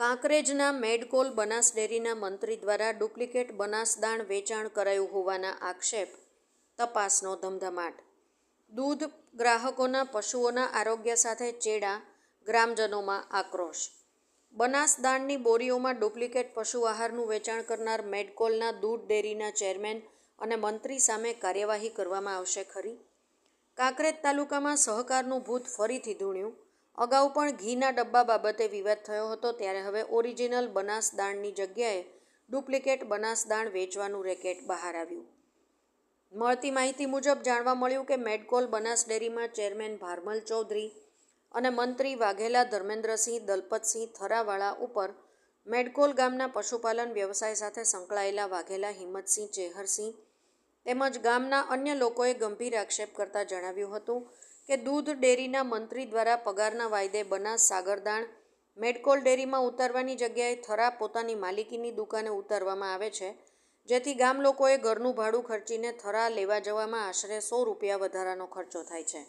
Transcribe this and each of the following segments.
કાંકરેજના મેડકોલ બનાસ ડેરીના મંત્રી દ્વારા ડુપ્લિકેટ બનાસદાણ વેચાણ કરાયું હોવાના આક્ષેપ, તપાસનો ધમધમાટ. દૂધ ગ્રાહકોના પશુઓના આરોગ્ય સાથે ચેડા, ગ્રામજનોમાં આક્રોશ. બનાસદાણની બોરીઓમાં ડુપ્લિકેટ પશુ આહારનું વેચાણ કરનાર મેડકોલના દૂધ ડેરીના ચેરમેન અને મંત્રી સામે કાર્યવાહી કરવામાં આવશે ખરી? કાંકરેજ તાલુકામાં સહકારનું ભૂત ફરીથી ધૂણ્યું અગાઉ પણ ઘીના ડબ્બા બાબતે વિવાદ થયો હતો, ત્યારે હવે ઓરિજિનલ બનાસ દાણની જગ્યાએ ડુપ્લિકેટ બનાસ દાણ વેચવાનું રેકેટ બહાર આવ્યું. મળતી માહિતી મુજબ જાણવા મળ્યું કે મેડકોલ બનાસ ડેરીમાં ચેરમેન ભારમલ ચૌધરી અને મંત્રી વાઘેલા ધર્મેન્દ્રસિંહ, દલપતસિંહ થરાવાળા ઉપર મેડકોલ ગામના પશુપાલન વ્યવસાય સાથે સંકળાયેલા વાઘેલા હિંમતસિંહ, ચેહરસિંહ તેમજ ગામના અન્ય લોકોએ ગંભીર આક્ષેપ કરતા જણાવ્યું હતું કે દૂધ ડેરીના મંત્રી દ્વારા પગારના વાયદે બનાસ સાગરદાણ મેડકોલ ડેરીમાં ઉતારવાની જગ્યાએ થરા પોતાની માલિકીની દુકાને ઉતારવામાં આવે છે, જેથી ગામ લોકોએ ઘરનું ભાડું ખર્ચીને થરા લેવા જવામાં આશરે સો રૂપિયા વધારાનો ખર્ચો થાય છે.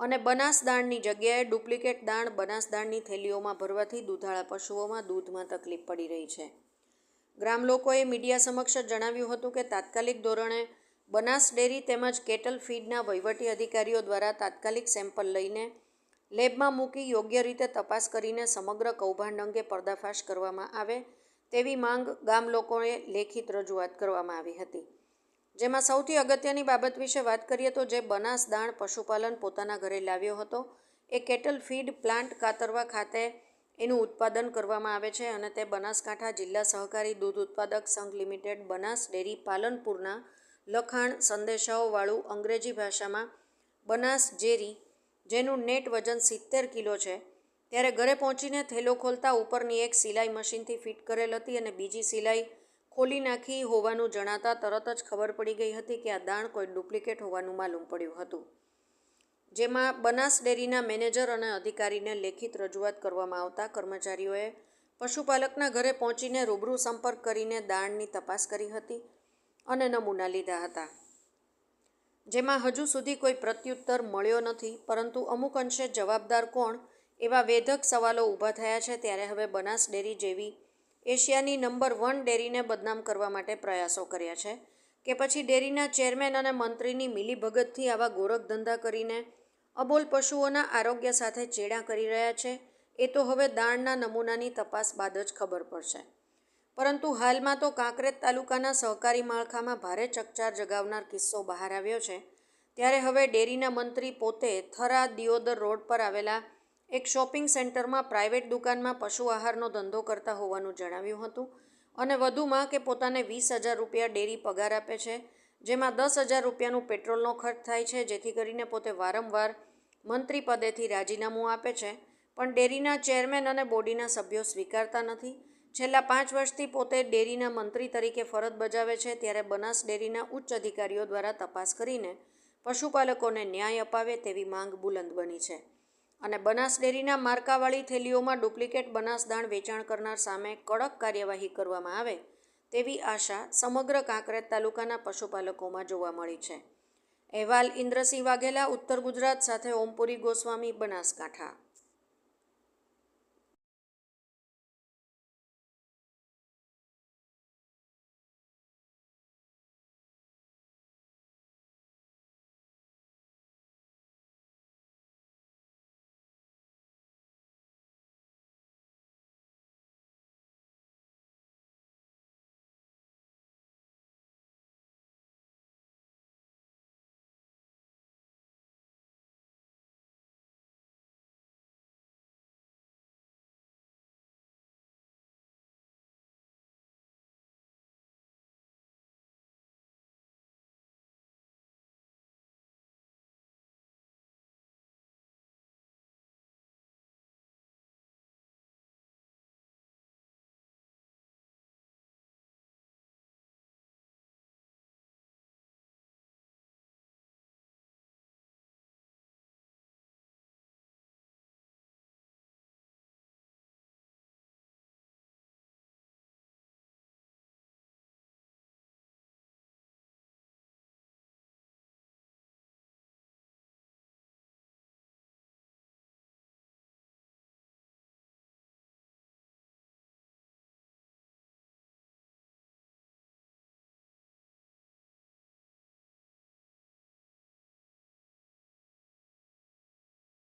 અને બનાસ દાણની જગ્યાએ ડુપ્લિકેટ દાણ બનાસ દાણની થેલીઓમાં ભરવાથી દૂધાળા પશુઓમાં દૂધમાં તકલીફ પડી રહી છે. ગ્રામ લોકોએ મીડિયા સમક્ષ જણાવ્યું હતું કે તાત્કાલિક ધોરણે બનાસ ડેરી તેમજ કેટલ ફીડના વહીવટી અધિકારીઓ દ્વારા તાત્કાલિક સેમ્પલ લઈને લેબમાં મૂકી યોગ્ય રીતે તપાસ કરીને સમગ્ર કૌભાંડ અંગે પર્દાફાશ કરવામાં આવે તેવી માંગ ગામ લોકોએ લેખિત રજૂઆત કરવામાં આવી હતી. જેમાં સૌથી અગત્યની બાબત વિશે વાત કરીએ તો જે બનાસ દાણ પશુપાલન પોતાના ઘરે લાવ્યો હતો, એ કેટલ ફીડ પ્લાન્ટ કાતરવા ખાતે એનું ઉત્પાદન કરવામાં આવે છે અને તે બનાસકાંઠા જિલ્લા સહકારી દૂધ ઉત્પાદક સંઘ લિમિટેડ બનાસ ડેરી પાલનપુરના લખાણ સંદેશાઓવાળું અંગ્રેજી ભાષામાં બનાસ જેરી જેનું નેટ વજન સિત્તેર કિલો છે, ત્યારે ઘરે પહોંચીને થેલો ખોલતા ઉપરની એક સિલાઈ મશીનથી ફિટ કરેલ હતી અને બીજી સિલાઈ ખોલી નાખી હોવાનું જણાતા તરત જ ખબર પડી ગઈ હતી કે આ દાણ કોઈ ડુપ્લિકેટ હોવાનું માલુમ પડ્યું હતું. જેમાં બનાસ ડેરીના મેનેજર અને અધિકારીને લેખિત રજૂઆત કરવામાં આવતા કર્મચારીઓએ પશુપાલકના ઘરે પહોંચીને રૂબરૂ સંપર્ક કરીને દાણની તપાસ કરી હતી. અને નમૂના લીધા હતા. જેમાં હજુ સુધી કોઈ પ્રત્યુત્તર મળ્યો નથી, પરંતુ અમુક અંશે જવાબદાર કોણ એવા વેધક સવાલો ઊભા થયા છે ત્યારે હવે બનાસ ડેરી જેવી એશિયાની નંબર વન ડેરીને બદનામ કરવા માટે પ્રયાસો કર્યા છે, કે પછી ડેરીના ચેરમેન અને મંત્રીની મિલીભગતથી આવા ગોરખ ધંધા કરીને અબોલ પશુઓના આરોગ્ય સાથે ચેડા કરી રહ્યા છે, એ તો હવે દાણના નમૂનાની તપાસ બાદ જ ખબર પડશે. પરંતુ હાલમાં તો કાંકરેજ તાલુકાના સહકારી માળખામાં ભારે ચકચાર જગાવનાર કિસ્સો બહાર આવ્યો છે. ત્યારે હવે ડેરીના મંત્રી પોતે થરા દિયોદર રોડ પર આવેલા એક શોપિંગ સેન્ટરમાં પ્રાઇવેટ દુકાનમાં પશુ આહારનો ધંધો કરતા હોવાનું જણાવ્યું હતું અને વધુમાં કે પોતાને વીસ હજાર રૂપિયા ડેરી પગાર આપે છે, જેમાં દસ હજાર રૂપિયાનું પેટ્રોલનો ખર્ચ થાય છે, જેથી કરીને પોતે વારંવાર મંત્રી પદેથી રાજીનામું આપે છે, પણ ડેરીના ચેરમેન અને બોડીના સભ્યો સ્વીકારતા નથી. છેલ્લા પાંચ વર્ષથી પોતે ડેરીના મંત્રી તરીકે ફરજ બજાવે છે ત્યારે બનાસ ડેરીના ઉચ્ચ અધિકારીઓ દ્વારા તપાસ કરીને પશુપાલકોને ન્યાય અપાવે તેવી માંગ બુલંદ બની છે. અને બનાસ ડેરીના માર્કાવાળી થેલીઓમાં ડુપ્લિકેટ બનાસ દાણ વેચાણ કરનાર સામે કડક કાર્યવાહી કરવામાં આવે તેવી આશા સમગ્ર કાંકરેજ તાલુકાના પશુપાલકોમાં જોવા મળી છે. અહેવાલ ઇન્દ્રસિંહ વાઘેલા, ઉત્તર ગુજરાત સાથે ઓમપુરી ગોસ્વામી, બનાસકાંઠા.